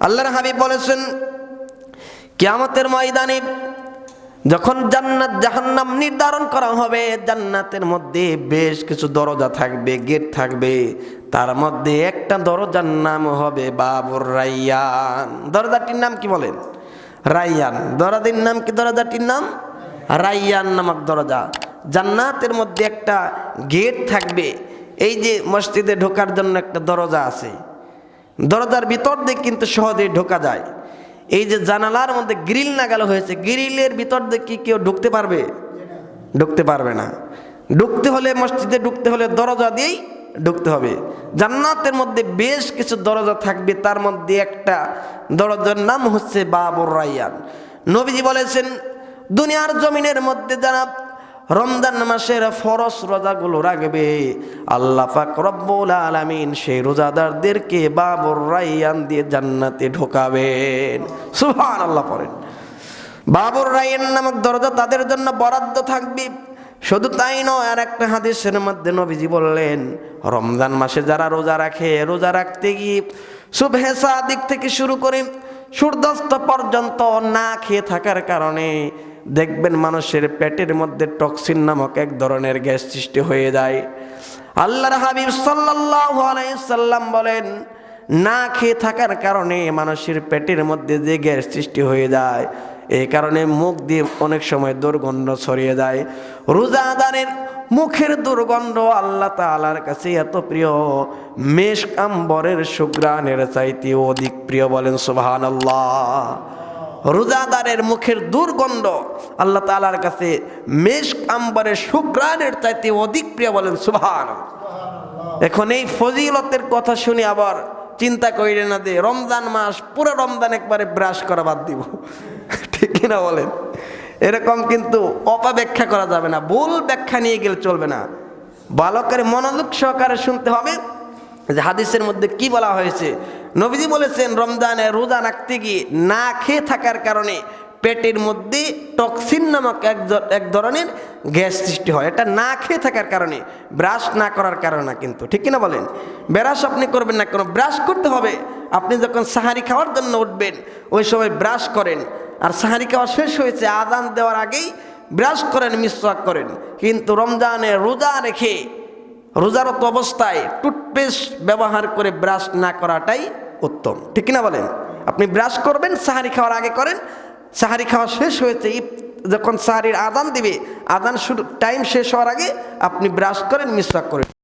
আল্লাহর হাবিব বলেছেন, কিয়ামতের ময়দানে যখন জান্নাত জাহান্নাম নির্ধারণ করা হবে, জান্নাতের মধ্যে বেশ কিছু দরজা থাকবে, গেট থাকবে। তার মধ্যে একটা দরজার নাম হবে বাবুর রাইয়ান। দরজাটির নাম কি বলেন? রাইয়ান। দরজাটির নাম কি? দরজাটির নাম রাইয়ান নামক দরজা। জান্নাতের মধ্যে একটা গেট থাকবে। এই যে মসজিদে ঢোকার জন্য একটা দরজা আছে। দরজার ভিতর দিয়ে কিন্তু সহজেই ঢোকা যায়। এই যে জানালার মধ্যে গ্রিল লাগানো হয়েছে, গ্রিলের ভিতর দিয়ে কি কেউ ঢুকতে পারবে? ঢুকতে পারবে না। ঢুকতে হলে, মসজিদে ঢুকতে হলে দরজা দিয়েই ঢুকতে হবে। জান্নাতের মধ্যে বেশ কিছু দরজা থাকবে, তার মধ্যে একটা দরজার নাম হচ্ছে বাবুর রাইয়ান। নবীজি বলেছেন, দুনিয়ার জমিনের মধ্যে যারা রমজান মাসের ফরস রোজাগুলো রাখবে। আল্লাহ পাক রব্বুল আলামিন সেই রোজাদারদেরকে বাবর রাইয়ান দিয়ে জান্নাতে ঢোকাবেন। সুবহান আল্লাহ পড়েন। বাবর রাইয়ান নামক দরজা তাদের জন্য বরাদ্দ থাকবে। শুধু তাই নয় আর একটা হাদিসের মধ্যে নবীজি বললেন, রমজান মাসে যারা রোজা রাখে, রোজা রাখতে গিয়ে শুভেচ্ছা দিক থেকে শুরু করে সূর্যাস্ত পর্যন্ত না খেয়ে থাকার কারণে দেখবেন মানুষের পেটের মধ্যে টক্সিন নামক এক ধরনের গ্যাস সৃষ্টি হয়ে যায়। আল্লাহর হাবিব সাল্লাম বলেন, না খেয়ে থাকার কারণে মানুষের পেটের মধ্যে যে গ্যাস সৃষ্টি হয়ে যায় এই কারণে মুখ দিয়ে অনেক সময় দুর্গন্ধ ছড়িয়ে যায়। রোজাদারের মুখের দুর্গন্ধ আল্লাহ তাআলার কাছে এত প্রিয়। মেষ আম্বরের সুগ্রানের চাইতে অধিক প্রিয় বলেন সুবহানাল্লাহ। রোজাদারের মুখের দুর্গন্ধ আল্লাহ তালার কাছে মেষ আম্বরের সুগ্রানের চাইতে অধিক প্রিয় বলেন সুভান এখন এই ফজিলতের কথা শুনি আবার চিন্তা করিলে না দে রমজান মাস, পুরো রমজান একবারে ব্রাশ করা বাদ দিব। ঠিক কিনা বলেন? এরকম কিন্তু অপব্যাখ্যা করা যাবে না, ভুল ব্যাখ্যা নিয়ে গেলে চলবে না। বালকের মনোযোগ সহকারে শুনতে হবে। যে হাদিসের মধ্যে কি বলা হয়েছে? নবীজি বলেছেন, রমজানে রোজা রাখতে গিয়ে না খেয়ে থাকার কারণে পেটের মধ্যে টক্সিন নামক এক এক ধরনের গ্যাস সৃষ্টি হয়। এটা না খেয়ে থাকার কারণে, ব্রাশ না করার কারণে কিন্তু। ঠিক কিনা বলেন? ব্রাশ আপনি করবেন না কোনো? ব্রাশ করতে হবে। আপনি যখন সাহারি খাওয়ার জন্য উঠবেন, ওই সময় ব্রাশ করেন। আর সাহারি খাওয়া শেষ হয়েছে আদান দেওয়ার আগেই ব্রাশ করেন, মিসওয়াক করেন। কিন্তু রমজানে রোজা রেখে রোজারত অবস্থায় টুথপেস্ট ব্যবহার করে ব্রাশ না করাটাই উত্তম। ঠিক না বলেন? আপনি ব্রাশ করবেন, সাহারি খাওয়ার আগে করেন, সাহারি খাওয়া শেষ হয়েছে যখন সাহারির আদান দিবে, আদান শুরু টাইম শেষ হওয়ার আগে আপনি ব্রাশ করেন মিসওয়াক করেন